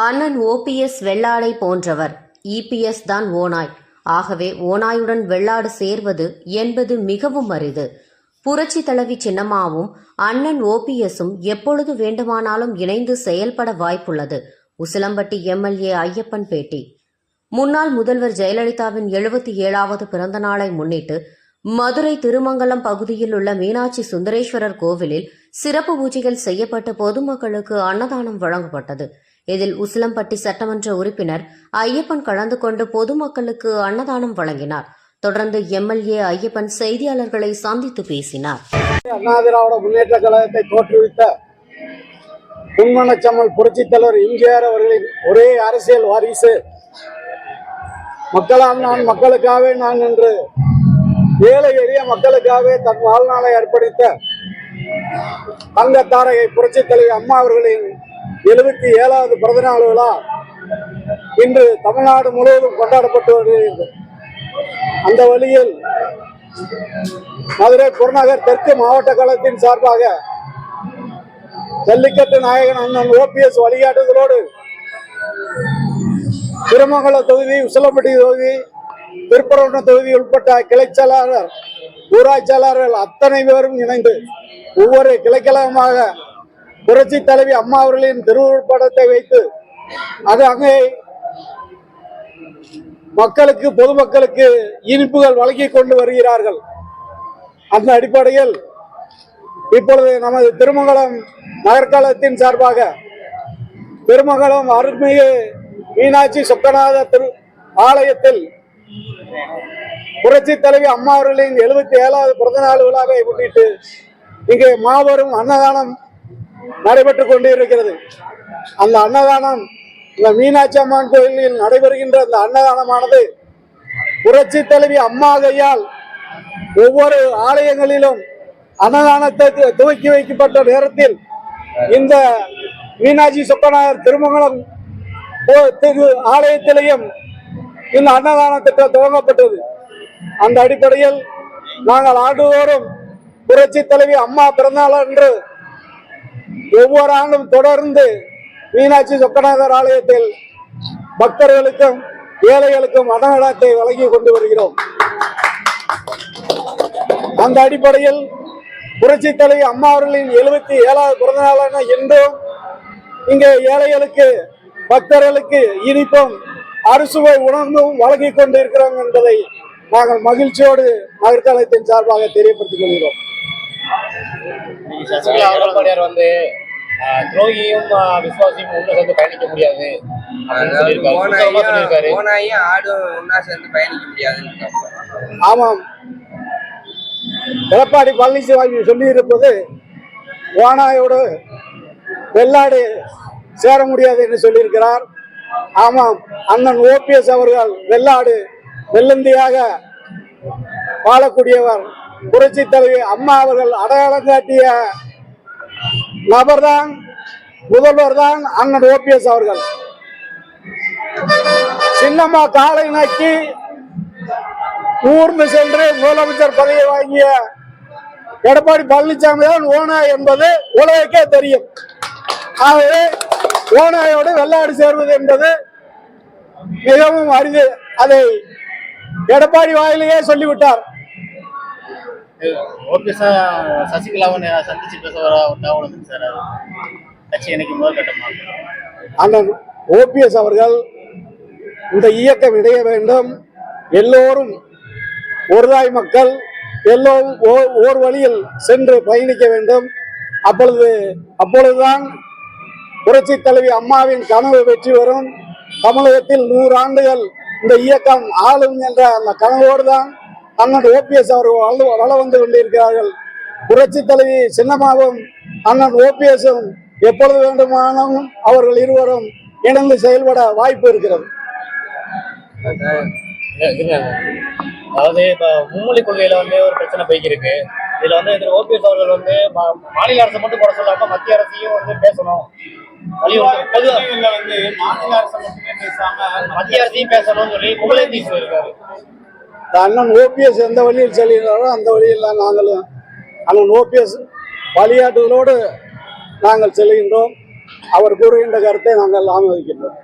அண்ணன் ஓபிஎஸ் வெள்ளாடை போன்றவர். இபிஎஸ் தான் ஓநாய். ஆகவே ஓநாயுடன் வெள்ளாடு சேர்வது என்பது மிகவும் அரிது. புரட்சி தலைவி சின்னம்மாவும் அண்ணன் ஓபிஎஸும் எப்பொழுது வேண்டுமானாலும் இணைந்து செயல்பட வாய்ப்புள்ளது. உசிலம்பட்டி எம்எல்ஏ ஐயப்பன் பேட்டி. முன்னாள் முதல்வர் ஜெயலலிதாவின் எழுபத்தி ஏழாவது பிறந்த நாளை முன்னிட்டு மதுரை திருமங்கலம் பகுதியில் உள்ள மீனாட்சி சுந்தரேஸ்வரர் கோவிலில் சிறப்பு பூஜைகள் செய்யப்பட்டு பொதுமக்களுக்கு அன்னதானம் வழங்கப்பட்டது. இதில் உசிலம்பட்டி சட்டமன்ற உறுப்பினர் ஐயப்பன் கலந்து கொண்டு பொதுமக்களுக்கு அன்னதானம் வழங்கினார். தொடர்ந்து எம்எல்ஏ ஐயப்பன் செய்தியாளர்களை சந்தித்து பேசினார். அண்ணா திராவிட முன்னேற்ற கழகத்தை தோற்றுவித்த பொன்மனச்சம்மல் புரட்சித் தலைவர் எம்ஜிஆர் அவர்களின் ஒரே அரசியல் வாரிசு. மக்களால் நான் மக்களுக்காகவே நான் என்று ஏழை எளிய மக்களுக்காகவே தன் வாழ்நாளை அர்ப்பணித்த தாரகை புரட்சித் தலைவர் அம்மா அவர்களின் எழுபத்தி ஏழாவது பிறந்தநாள் விழா இன்று தமிழ்நாடு முழுவதும் கொண்டாடப்பட்டு வருகிறது. அந்த வழியில் மதுரை புறநகர் தெற்கு மாவட்ட கழகத்தின் சார்பாக ஜல்லிக்கட்டு நாயகன் அண்ணன் ஓபிஎஸ் வழிகாட்டுதலோடு திருமங்கலம் தொகுதி உசிலம்பட்டி தொகுதி திருப்பரங்குன்றம் தொகுதி உட்பட்ட கிளைச்செயலாளர் ஊராட்சியாளர்கள் அத்தனை பேரும் இணைந்து ஒவ்வொரு கிளைக்கழகமாக புரட்சி தலைவி அம்மா அவர்களின் திருவுருப்படத்தை வைத்து அது அங்கே மக்களுக்கு பொதுமக்களுக்கு இனிப்புகள் வழங்கி கொண்டு வருகிறார்கள். அந்த அடிப்படையில் இப்பொழுது நமது திருமங்கலம் நகர்காலத்தின் சார்பாக திருமங்கலம் அருள்மிகு மீனாட்சி சொக்கநாத திரு ஆலயத்தில் புரட்சி தலைவி அம்மா அவர்களின் எழுபத்தி ஏழாவது பிறந்த நாள் விழாவை முன்னிட்டு இங்கே மாபெரும் அன்னதானம் நடைபெற்றுக் கொண்டிருக்கிறது. அந்த அன்னதானம் இந்த மீனாட்சி அம்மன் கோயிலில் நடைபெறுகின்ற அந்த அன்னதானமானது புரட்சி தலைவி அம்மா கையால் ஒவ்வொரு ஆலயங்களிலும் அன்னதானத்தை துவக்கி வைக்கப்பட்ட நேரத்தில் இந்த மீனாட்சி சொக்கநாதர் திருமங்கலம் கோ- திரு ஆலயத்திலேயும் இந்த அன்னதான திட்டம் துவங்கப்பட்டது. அந்த அடிப்படையில் நாங்கள் ஆண்டுதோறும் புரட்சி தலைவி அம்மா பிறந்தநாள் என்று ஒவ்வொரு ஆண்டும் தொடர்ந்து மீனாட்சி சொக்கநாதர் ஆலயத்தில் பக்தர்களுக்கும் ஏழைகளுக்கும் அன்னதானத்தை வழங்கி கொண்டு வருகிறோம். அந்த அடிப்படையில் புரட்சி தலைவி அம்மா அவர்களின் எழுபத்தி ஏழாவது பிறந்த நாளான இன்றும் இங்கே ஏழைகளுக்கு பக்தர்களுக்கு இனிப்பும் அறுசுவை உணர்ந்தும் வழங்கி கொண்டு இருக்கிறோம் என்பதை நாங்கள் மகிழ்ச்சியோடு நகர்த்தளத்தின் சார்பாக தெரியப்படுத்திக் கொள்கிறோம். சசிகலா எடப்பாடியார் வந்து துரோகியும் விசுவாசியும் ஒண்ணு சேர்ந்து பயணிக்க முடியாது. அப்படின்னு சொல்லியிருக்காரு. சுத்தமா சொல்லியிருக்காரு. ஓனாயும் ஓனாயும் ஆடும் ஒன்னா சேர்ந்து பயணிக்க முடியாதுன்னு ஆமாம். எடப்பாடி பழனிசாமி சொல்லியிருப்பது ஓனாயோடு வெள்ளாடு சேர முடியாது என்று சொல்லியிருக்கிறார். ஆமாம். அண்ணன் ஓபிஎஸ் அவர்கள் வெள்ளாடு வெள்ளந்தியாக வாழக்கூடியவர். புரட்சி தலைவி அம்மா அவர்கள் அடையாளம் காட்டிய நபர்தான் முதல்வர் தான் அண்ணன் ஓபிஎஸ் அவர்கள். சின்னம்மா காலை நோக்கி ஊர்ந்து சென்று முதலமைச்சர் பதவியை வாங்கிய எடப்பாடி பழனிசாமி தான் ஓனா என்பது உலகக்கே தெரியும். ஆகவே ஓனாயோடு வெள்ளாடு சேர்வது என்பது மிகவும் அரிது. அதை எடப்பாடி வாயிலேயே சொல்லிவிட்டார். ஓபிஎஸ் சசிகலாவை சந்திச்சு பேச ஒரு தகவல் வந்து சார். கட்சி எனக்கு முதற்கட்டமாக அண்ணன் ஓபிஎஸ் அவர்கள் இந்த இயக்கம் இடைய வேண்டும். எல்லோரும் ஒருதாய் மக்கள் எல்லோரும் ஓ- ஓர் வழியில் சென்று பயணிக்க வேண்டும். அப்பொழுது அப்பொழுதுதான் புரட்சி தலைவி அம்மாவின் கனவு வெற்றி வரும் தமிழகத்தில் நூறு ஆண்டுகள் இந்த இயக்கம் ஆளும் என்ற அந்த கனவோடு தான் அண்ணன் ஓபிஎஸ் அவர்கள் வள வள வந்து கொண்டிருக்கிறார்கள். புரட்சி தலைவி சின்னம்மாவும் அண்ணன் ஓபிஎஸும் எப்பொழுது வேண்டுமானாலும் அவர்கள் இருவரும் இணைந்து செயல்பட வாய்ப்பு இருக்கிறது. அதாவது இப்ப மும்மொழி கொள்கையில வந்து ஒரு பிரச்சனை போய்க்கு இருக்கு இதுல வந்து திரு ஓபிஎஸ் அவர்கள் வந்து மாநில அரசை மட்டும் குறை சொல்லாம மத்திய அரசையும் வந்து பேசணும். வலியுறுத்தி- மாநில அரசு மட்டுமே பேசாம மத்திய அரசையும் பேசணும்னு சொல்லி புகழேந்தி சொல்லியிருக்காரு அண்ணன் ஓபிஎஸ் எந்த வழியில் செல்கிறாரோ அந்த வழியில் தான் நாங்களும் அண்ணன் ஓபிஎஸ் வழிகாட்டுதலோடு நாங்கள் செல்கின்றோம். அவர் கூறுகின்ற கருத்தை நாங்கள் ஆமோதிக்கின்றோம்.